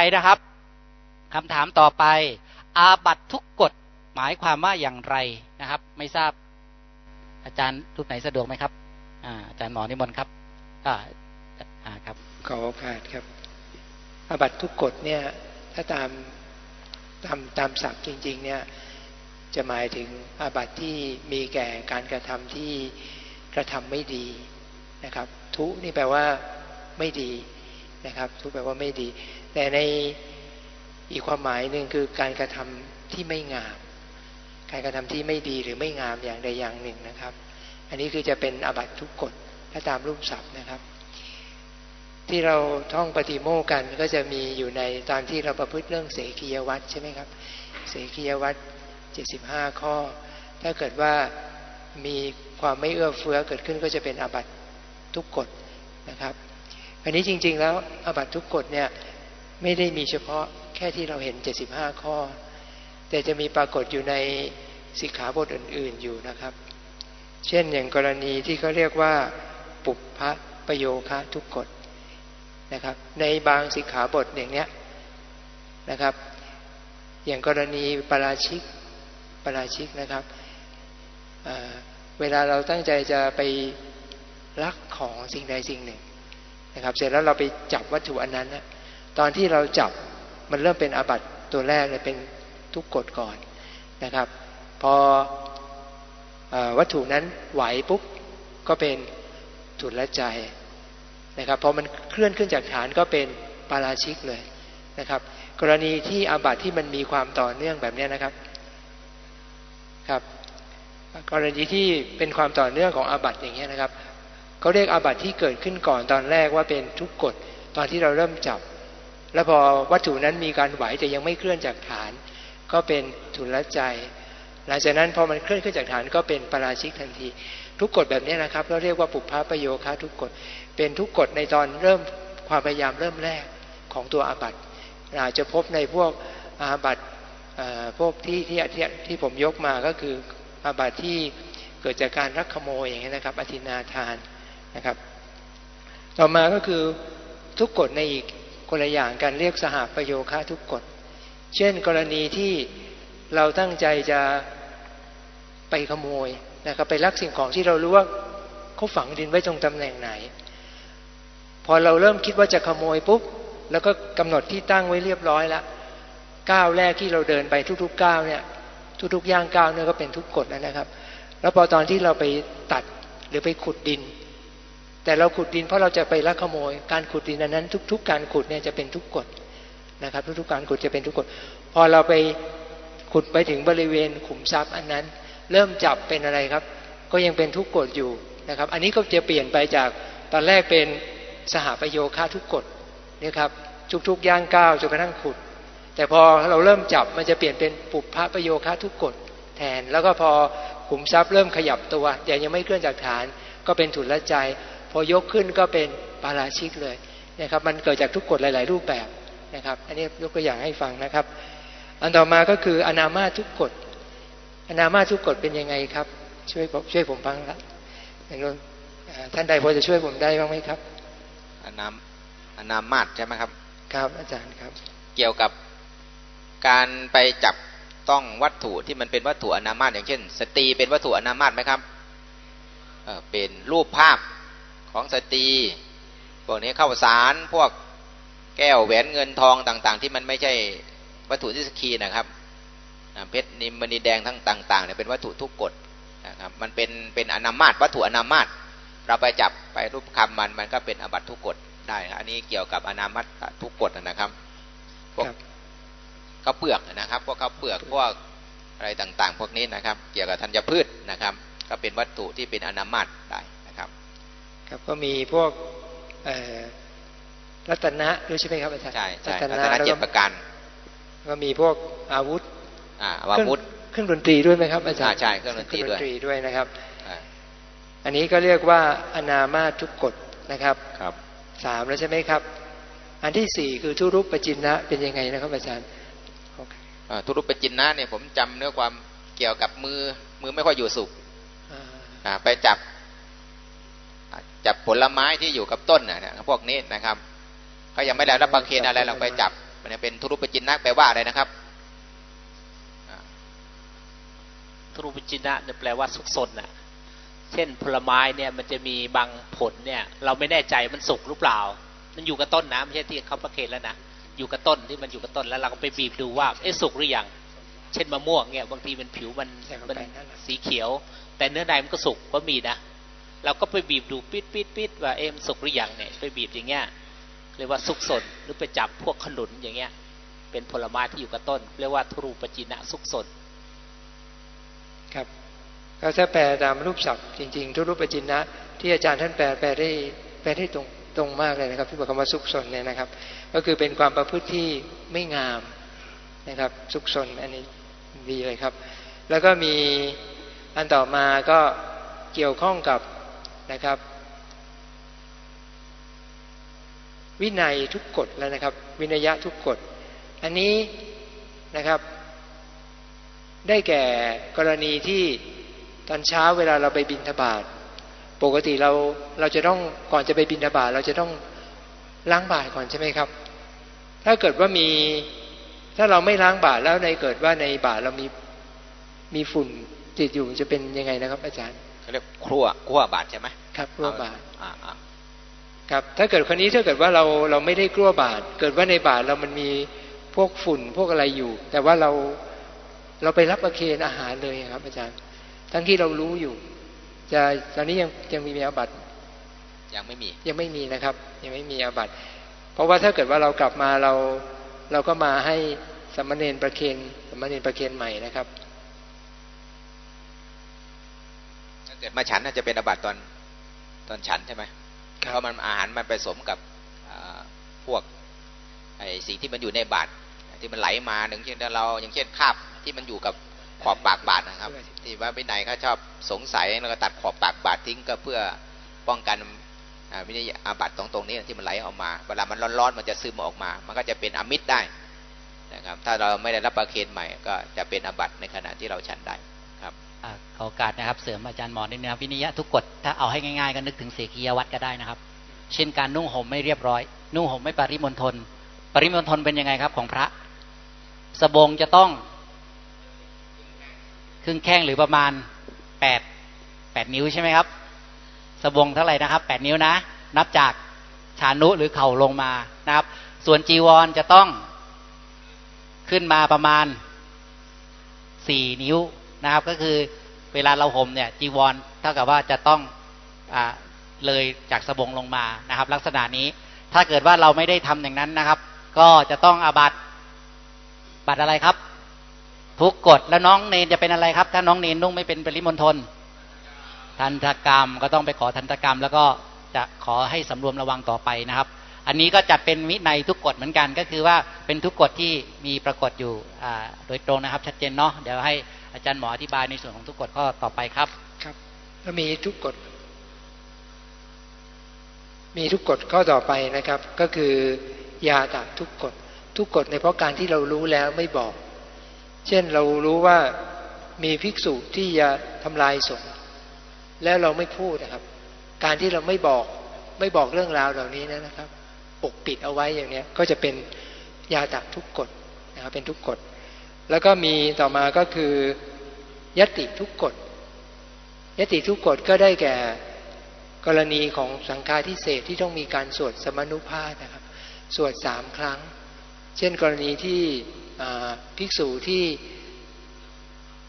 ไปนะครับคำถามต่อไป อาบัตทุกกฎหมายความว่าอย่างไรนะครับ ไม่ทราบ อาจารย์รูปไหนสะดวกไหมครับอาจารย์หมอนิมนต์ครับอ่าครับ ขอโอกาสครับ อาบัตทุกกฎเนี่ย ถ้าตามตามตามศัพท์จริง ๆ เนี่ยจะหมายถึงอาบัติที่มีแก่การกระทำที่กระทำไม่ดีนะครับ ทุนี่แปลว่าไม่ดี นะครับ ทุกแปลว่าไม่ดี แต่ในอีกความหมายหนึ่งคือการกระทำที่ไม่งาม การกระทำที่ไม่ดีหรือไม่งามอย่างใดอย่างหนึ่งนะครับ อันนี้คือจะเป็นอาบัตทุกกฎถ้าตามรูปศัพท์นะครับ ที่เราท่องปฏิโมกข์กันก็จะมีอยู่ในตอนที่เราประพฤติเรื่องเสกียวัตรใช่ไหมครับ เสกียวัตร75 ข้อ ถ้าเกิดว่ามีความไม่เอื้อเฟื้อเกิดขึ้นก็จะเป็นอาบัตทุกกฎนะครับ อันนี้จริง ๆ แล้วอบัตทุกกฎเนี่ยไม่ได้มีเฉพาะแค่ที่เราเห็น 75 ข้อ แต่จะมีปรากฏอยู่ในสิกขาบทอื่น ๆอยู่นะครับ เช่นอย่างกรณีที่เขาเรียกว่า ปุพพะประโยคะทุกกฎนะครับ ในบางสิกขาบทอย่างเนี้ยนะครับ อย่างกรณีปราชิกปราชิกนะครับเเวลาเราตั้งใจจะไปลักของสิ่งใดสิ่งหนึ่ง นะครับ เสร็จแล้วเราไปจับวัตถุอันนั้นนะตอนที่เราจับมันเริ่มเป็นอาบัตตัวแรกเลยเป็นทุกกฎก่อนนะครับ พออวัตถุนั้นไหวปุ๊บก็เป็นถุนละใจนะครับพอมันเคลื่อนขึ้นจากฐานก็เป็นปาราชิกเลยนะครับ กรณีที่อาบัตที่มันมีความต่อเนื่องแบบนี้นะครับครับ กรณีที่เป็นความต่อเนื่องของอาบัตอย่างเงี้ยนะครับ เขาเรียกอาบัติที่เกิดขึ้นก่อนตอนแรกว่าเป็นทุกกฎตอนที่เราเริ่มจับ แล้วพอวัตถุนั้นมีการไหวแต่ยังไม่เคลื่อนจากฐาน ก็เป็นทุนละใจ หลังจากนั้นพอมันเคลื่อนขึ้นจากฐานก็เป็นปราชิกทันที ทุกกฎแบบนี้นะครับ เราเรียกว่าปุพพะประโยคะทุกกฎเป็นทุกกฎในตอนเริ่มความพยายามเริ่มแรกของตัวอาบัติอาจจะพบในพวกอาบัติพวกที่ที่ที่ที่ผมยกมาก็คืออาบัติที่เกิดจากการรักขโมยอย่างนี้นะครับอธินาทาน นะครับ ต่อมาก็คือทุกกฎในอีกคนละอย่างการเรียกสหประโยคะทุกกฎ เช่นกรณีที่เราตั้งใจจะไปขโมยนะครับไปลักสิ่งของที่เรารู้ว่าเขาฝังดินไว้ตรงตำแหน่งไหน พอเราเริ่มคิดว่าจะขโมยปุ๊บแล้วก็กำหนดที่ตั้งไว้เรียบร้อยแล้วก้าวแรกที่เราเดินไปทุกๆก้าวเนี่ยทุกๆย่างก้าวเนี่ยก็เป็นทุกกฎนะครับ แล้วพอตอนที่เราไปตัดหรือไปขุดดิน แต่เราขุดดินเพราะเราจะไปลักขโมย การขุดดินนั้น ทุก ๆ การขุดเนี่ยจะเป็นทุกกฎนะครับ ทุกๆการขุดจะเป็นทุกกฎพอเราไปขุดไปถึงบริเวณขุมทรัพย์อันนั้น เริ่มจับเป็นอะไรครับ ก็ยังเป็นทุกกฎอยู่นะครับ อันนี้ก็จะเปลี่ยนไปจากตอนแรกเป็นสหประโยคะทุกกฎนี่ครับทุกๆย่างก้าวจนกระทั่งขุด แต่พอเราเริ่มจับมันจะเปลี่ยนเป็นปุพพะประโยคะทุกกฎแทน แล้วก็พอขุมทรัพย์เริ่มขยับตัวแต่ยังไม่เคลื่อนจากฐาน ก็เป็นถุนละใจ พอยกขึ้นก็เป็นปาราชิกเลยนะครับ มันเกิดจากทุกกฎหลาย ๆ รูปแบบนะครับ อันนี้ยกตัวอย่างให้ฟังนะครับ อันต่อมาก็คืออนามาทุกกฎอนามาทุกกฎเป็นยังไงครับ ช่วยช่วยผมฟังละท่านใดพอจะช่วยผมได้บ้างไหมครับอนามอนามมาตใช่ไหมครับ ครับอาจารย์ครับ เกี่ยวกับการไปจับต้องวัตถุที่มันเป็นวัตถุอนามาตอย่างเช่น สตรีเป็นวัตถุอนามาตไหมครับเออเป็นรูปภาพ ของสตรีพวกนี้เข้าสารพวกแก้วแหวนเงินทองต่าง ๆ ที่มันไม่ใช่วัตถุที่สกีนะครับเพชรนิมมณีแดงทั้งต่างๆเนี่ยเป็นวัตถุทุกกฎนะครับมันเป็นเป็นอนามาตวัตถุอนามาตเราไปจับไปรูปคำมันมันก็เป็นอบัตทุกกฎได้อันนี้เกี่ยวกับอนามัตทุกกฎนะครับพวกข้าวเปลือกนะครับพวกข้าวเปลือกพวกอะไรต่างๆ พวกนี้นะครับ เกี่ยวกับธัญพืชนะครับ ก็เป็นวัตถุที่เป็นอนามัตได้นะ ครับครับก็มีพวกรัตนะด้วยใช่ไหมครับอาจารย์ใช่ใช่รัตนะเจ็ดประการก็มีพวกอาวุธอ่าอาวุธเครื่องดนตรีด้วยไหมครับอาจารย์ใช่เครื่องดนตรีด้วยนะครับ อันนี้ก็เรียกว่าอนามาทุกกฎนะครับครับสามแล้วใช่ไหมครับ อันที่สี่คือทุรุปปจินนะเป็นยังไงนะครับอาจารย์ทุรุปปจินนะเนี่ยผมจำเนื้อความเกี่ยวกับมือมือไม่ค่อยอยู่สุขไปจับ จับผลไม้ที่อยู่กับต้นนะพวกนี้นะครับก็ยังไม่ได้รับประเคนอะไรเราไปจับ มันจะเป็นทุรุปจินนักแปลว่าอะไรนะครับทุรุปจินะเนี่ยแปลว่าสุกสนน่ะ เช่นผลไม้เนี่ยมันจะมีบางผลเนี่ย เราไม่แน่ใจมันสุกหรือเปล่า มันอยู่กับต้นนะไม่ใช่ที่เขาประเคนแล้วนะอยู่กับต้นที่มันอยู่กับต้นแล้วเราก็ไปบีบดูว่าเอ๊ะสุกหรือยังเช่นมะม่วงเนี่ยบางทีมันผิวมันใส่เข้ามันไปนั่นแหละสีเขียว แต่เนื้อในมันก็สุกก็มีนะ เราก็ไปบีบดูปิดปิดปิดว่าเอ๊ะมันสุกหรือยังเนี่ยไปบีบอย่างเงี้ยเรียกว่าสุกสนหรือไปจับพวกขนุนอย่างเงี้ย เป็นผลไม้ที่อยู่กับต้น เรียกว่าทุรูปจินะสุกสนครับก็ถ้าแปลตามรูปศัพท์จริงๆ ทุรูปจินะ ที่อาจารย์ท่านแปลแปลได้แปลได้ตรงตรงมากเลยนะครับที่บอกคำว่าสุขสนเนี่ยนะครับ ก็คือเป็นความประพฤติที่ไม่งามนะครับสุขสนอันนี้ดีเลยครับ แล้วก็มีอันต่อมาก็เกี่ยวข้องกับ นะครับ วินัยทุกกฎแล้วนะครับ วินัยะทุกกฎ อันนี้นะครับ ได้แก่กรณีที่ตอนเช้าเวลาเราไปบินทบาทปกติเราเราจะต้องก่อนจะไปบินทบาทเราจะต้องล้างบาตรก่อนใช่ไหมครับ ถ้าเกิดว่ามีถ้าเราไม่ล้างบาตรแล้วในเกิดว่าในบาตรเรามีมีฝุ่นติดอยู่จะเป็นยังไงนะครับ อาจารย์ เขาเรียกครัวครัวบาทใช่ไหมครับกลัวบาตรอ่าอ่าครับ ถ้าเกิดคนนี้ถ้าเกิดว่าเราเราไม่ได้กลัวบาตรเกิดว่าในบาตรเรามันมีพวกฝุ่นพวกอะไรอยู่ แต่ว่าเราเราไปรับประเคนอาหารเลยครับ อาจารย์ ทั้งที่เรารู้อยู่ จะตอนนี้ยังยังมีอาบัตยังไม่มี ยังไม่มีนะครับ ยังไม่มีอาบัตเพราะว่าถ้าเกิดว่าเรากลับมาเราเราก็มาให้สามเณรประเคนสามเณรประเคนใหม่นะครับ ถ้า เกิดมาฉันน่าจะเป็นอาบัติตอนตอนฉันใช่ไหมครับเพราะมันอาหารมันผสมกับอ่าพวกไอ้สิ่งที่มันอยู่ในบาตรที่มันไหลมาอย่างเช่นเราอย่างเช่นคราบที่มันอยู่กับขอบปากบาตรนะครับ ที่ว่าวินัยเขาชอบสงสัยแล้วก็ตัดขอบปากบาตรทิ้งก็เพื่อป้องกันอ่าวินัยอาบัตตรงตรงๆนี้ที่มันไหลออกมา เวลามันร้อนๆมันจะซึมออกมา มันก็จะเป็นอมิตรได้นะครับ ถ้าเราไม่ได้รับประเคนใหม่ก็จะเป็นอาบัตในขณะที่เราฉันได้ครับอ่า ขอโอกาสนะครับ เสริมอาจารย์หมอนิดนะครับวินิยะทุกกฎถ้าเอาให้ง่ายๆก็นึกถึงเสกียวัตรก็ได้นะครับ เช่นการนุ่งห่มไม่เรียบร้อย นุ่งห่มไม่ปริมณฑลปริมณฑลเป็นยังไงครับ ของพระ สบงจะต้องครึ่งแข้งหรือประมาณแปดแปดนิ้วใช่ไหมครับ สบงเท่าไหร่นะครับแปดนิ้วนะ นับจากชานุหรือเข่าลงมานะครับ ส่วนจีวรจะต้องขึ้นมาประมาณสี่นิ้ว นะครับ ก็คือเวลาเราห่มเนี่ยจีวรเท่ากับว่าจะต้องอ่าเลยจากสบงลงมานะครับ ลักษณะนี้ถ้าเกิดว่าเราไม่ได้ทำอย่างนั้นนะครับ ก็จะต้องอาบัตบัตอะไรครับ ทุกกฎแล้วน้องเนนจะเป็นอะไรครับ ถ้าน้องเนนนุ่งไม่เป็นปริมณฑลทันตกรรมก็ต้องไปขอทันตกรรม แล้วก็จะขอให้สำรวมระวังต่อไปนะครับ อันนี้ก็จะเป็นวินัยทุกกฎเหมือนกันก็คือว่าเป็นทุกกฎที่มีปรากฏอยู่โดยตรงนะครับชัดเจนเนาะเดี๋ยวให้อาจารย์หมออธิบายในส่วนของทุกกฎข้อต่อไปครับครับแล้วมีทุกกฎมีทุกกฎข้อต่อไปนะครับ ก็คือยาตะทุกกฎทุกกฎในเพราะการที่เรารู้แล้วไม่บอก เช่นเรารู้ว่ามีภิกษุที่จะทำลายสงฆ์แล้วเราไม่พูดนะครับ การที่เราไม่บอกไม่บอกเรื่องราวเหล่านี้นะครับ ปกปิดเอาไว้อย่างเนี้ยก็จะเป็นยาตะทุกกฎนะครับเป็นทุกกฎแล้วก็มีต่อมาก็คือยติทุกกฎยติทุกกฎก็ได้แก่กรณีของสังฆาทิเศษที่ต้องมีการสวดสมนุภาพนะครับ สวดสามครั้ง เช่นกรณีที่ภิกษุที่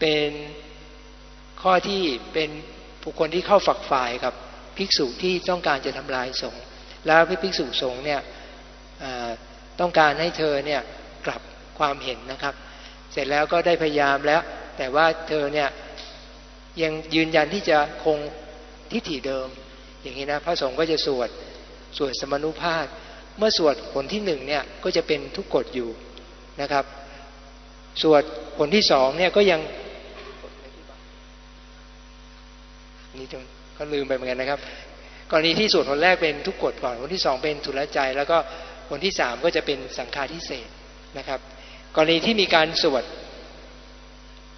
เป็นข้อที่เป็นบุคคลที่เข้าฝักฝ่ายกับภิกษุที่ต้องการจะทำลายสงฆ์ แล้วพระภิกษุสงฆ์เนี่ยต้องการให้เธอเนี่ยกลับความเห็นนะครับ เสร็จแล้วก็ได้พยายามแล้ว แต่ว่าเธอเนี่ยยังยืนยันที่จะคงทิฏฐิเดิม อย่างนี้นะพระสงฆ์ก็จะสวดสวดสมนุภาพเมื่อสวดผลที่หนึ่งเนี่ยก็จะเป็นทุกกฎอยู่นะครับ สวดผลที่สองเนี่ยก็ยังนี่จงก็ลืมไปเหมือนกันนะครับ กรณีที่สวดผลแรกเป็นทุกกฎก่อนผลที่สองเป็นทุลใจ แล้วก็ผลที่สามก็จะเป็นสังฆาทิเศษนะครับ กรณีที่มีการสวด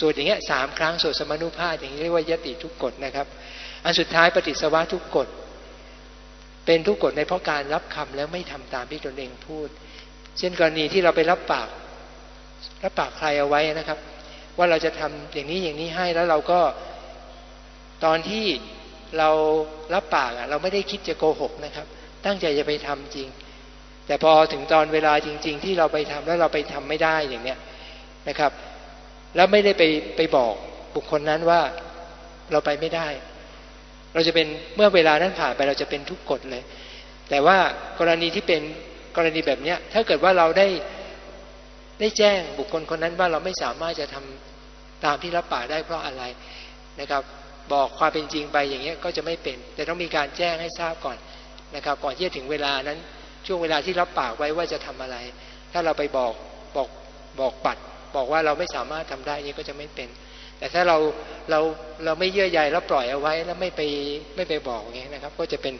สวดอย่างเงี้ยสามครั้งสวดสมนุภาพอย่างนี้เรียกว่ายติทุกกฎนะครับ อันสุดท้ายปฏิสวะทุกกฎเป็นทุกกฎในเพราะการรับคำแล้วไม่ทำตามที่ตนเองพูด เช่นกรณีที่เราไปรับปากรับปากใครเอาไว้นะครับ ว่าเราจะทำอย่างนี้อย่างนี้ให้แล้วเราก็ตอนที่ เรารับปากอะเราไม่ได้คิดจะโกหกนะครับ ตั้งใจจะไปทำจริง แต่พอถึงตอนเวลาจริง ๆ ที่เราไปทำแล้วเราไปทำไม่ได้อย่างเนี้ยนะครับ แล้วไม่ได้ไปไปบอกบุคคลนั้นว่าเราไปไม่ได้ เราจะเป็นเมื่อเวลานั้นผ่านไปเราจะเป็นทุกกฎเลย แต่ว่ากรณีที่เป็นกรณีแบบเนี้ยถ้าเกิดว่าเราได้ได้แจ้งบุคคลคนนั้นว่าเราไม่สามารถจะทำตามที่รับปากได้เพราะอะไรนะครับ บอกความเป็นจริงไปอย่างเงี้ยก็จะไม่เป็น แต่ต้องมีการแจ้งให้ทราบก่อนนะครับ ก่อนที่จะถึงเวลานั้นช่วงเวลาที่รับปากไว้ว่าจะทำอะไร ถ้าเราไปบอกบอกบอกปัด บอกว่าเราไม่สามารถทำได้นี่ก็จะไม่เป็น แต่ถ้าเราเราเราไม่เยื่อใยแล้วปล่อยเอาไว้แล้วไม่ไปไม่ไปบอกอย่างเงี้ยนะครับ ก็จะเป็น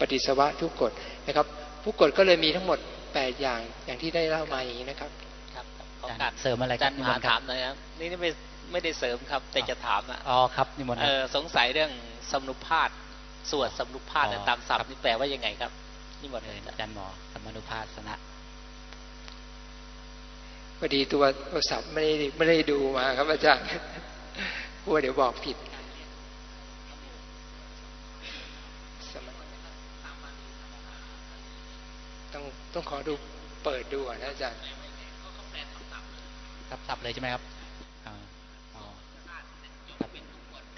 ปฏิสวะทุกกฎนะครับทุกกฎก็เลยมีทั้งหมดแปดอย่างอย่างที่ได้เล่ามาอย่างนี้นะครับครับ ออาโอจารกาสย์เสริมอะไรอาคจารับรย์นิมมหานต์คถารัมบหน่อยครับนี่ไม่ไม่ได้เสริมครับ แต่จะถามอะอ๋อครับนิมนต์คเอรับอสงสัยเรื่องสมนุภาพสวดสมนุภาพเนี่ยอ๋อตามศัพครับท์นี่แปลว่ายังไงครับนี่หมดเอเลยออาจารย์หมอสมนุภาสนะพอดีตัวโทรศัพท์ไม่ได้ไม่ได้ดูมาครับอาจารย์กลัวเดี๋ยวบอกผิดสมัครต้องต้องขอดูเปิดดูก่อนนะอาจารย์ ครับสับเลยใช่ไหมครับ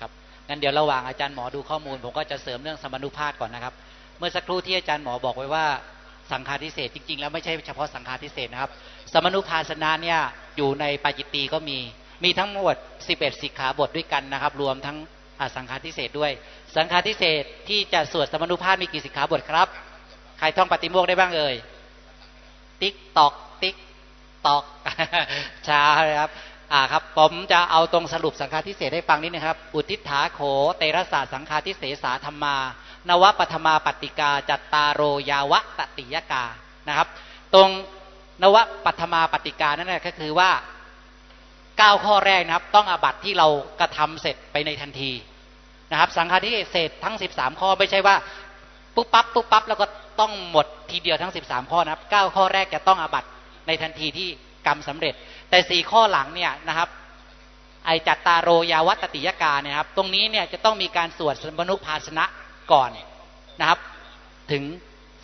ครับงั้นเดี๋ยวระหว่างอาจารย์หมอดูข้อมูล ผมก็จะเสริมเรื่องสมนุภาพก่อนนะครับ เมื่อสักครู่ที่อาจารย์หมอบอกไว้ว่าสังฆาทิเศษจริง ๆ แล้วไม่ใช่เฉพาะสังฆาทิเศษนะครับ สมนุภาสนะเนี่ยอยู่ในปาจิตตีก็มีมีทั้งหมด 11 สิกขาบทด้วยกันนะครับ รวมทั้งสังฆาทิเศษด้วย สังฆาทิเศษที่จะสวดสมนุภาพมีกี่สิกขาบทครับ ใครท่องปฏิโมกได้บ้างเอ่ยติ๊กตอก ตอกช้าครับอ่าครับผมจะเอาตรงสรุปสังฆาทิเศษให้ฟังนิดนะครับ อุทิฏฐาโขเตระสาสังฆาทิเศษาธรรมา นวปัทมาปฏิกา จัตตารโรยาวะตติยกานะครับ ตรงนวปัทมาปฏิกานั่นแหละก็คือว่าเก้าข้อแรกนะครับ ต้องอาบัตที่เรากระทำเสร็จไปในทันทีนะครับ สังฆาทิเศษทั้ง 13 ข้อไม่ใช่ว่าปุ๊บปั๊บปุ๊บปั๊บแล้วก็ต้องหมดทีเดียวทั้ง 13 ข้อนะครับ 9 ข้อแรกจะต้องอาบัต ในทันทีที่กรรมสำเร็จ แต่สี่ข้อหลังเนี่ยนะครับ ไอจัตตารโรยาวัตติยกาเนี่ยครับ ตรงนี้เนี่ยจะต้องมีการสวดสมนุภาสนะก่อนนะครับ ถึง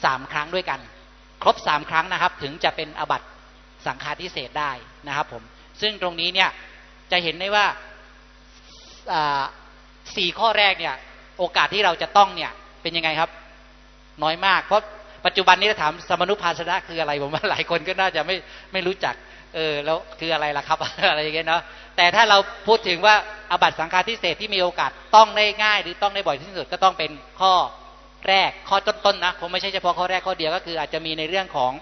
สามครั้งด้วยกัน ครบสามครั้งนะครับ ถึงจะเป็นอบัตสังฆาทิเศษได้นะครับผมซึ่งตรงนี้เนี่ยจะเห็นได้ว่าสี่ข้อแรกเนี่ย โอกาสที่เราจะต้องเนี่ยเป็นยังไงครับ น้อยมากเพราะ ปัจจุบันนี้ถ้าถามสมนุภาสนะคืออะไรผมว่าหลายคนก็น่าจะไม่ไม่รู้จักเออแล้วคืออะไรล่ะครับ อะไรอย่างเงี้ยเนาะแต่ถ้าเราพูดถึงว่าอาบัตสังฆาทิเศษที่มีโอกาสต้องได้ง่าย หรือต้องได้บ่อยที่สุดก็ต้องเป็นข้อแรกข้อต้นๆนะคงไม่ใช่เฉพาะข้อแรกข้อเดียวก็คืออาจจะมีในเรื่องของ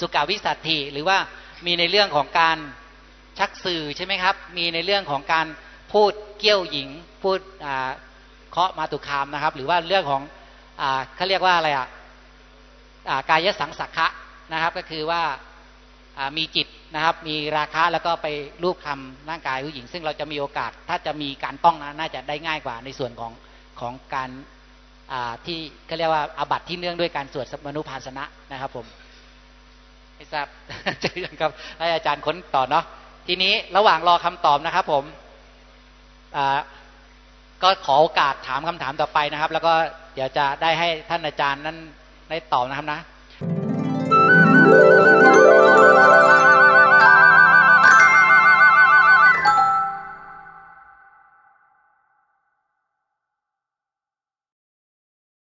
สุกาวิสัตถีหรือว่ามีในเรื่องของการชักสื่อใช่ไหมครับ มีในเรื่องของการพูดเกี้ยวหญิง พูดเคาะมาตุคามนะครับ หรือว่าเรื่องของอเขาเรียกว่าอะไรอะอ่า กายสังสักขะนะครับก็คือว่ามีจิตนะครับ มีราคะแล้วก็ไปรูปคำร่างกายผู้หญิง ซึ่งเราจะมีโอกาสถ้าจะมีการต้องนะน่าจะได้ง่ายกว่าในส่วนของของการที่เขาเรียกว่าอาบัติที่เนื่องด้วยการสวดมนุภาสนะนะครับผมไม่ทราบจะยังครับให้อาจารย์ค้นต่อเนาะทีนี้ระหว่างรอคำตอบนะครับผมก็ขอโอกาสถามคำถามต่อไปนะครับ แล้วก็เดี๋ยวจะได้ให้ท่านอาจารย์นั้น ได้ตอบนะครับนะ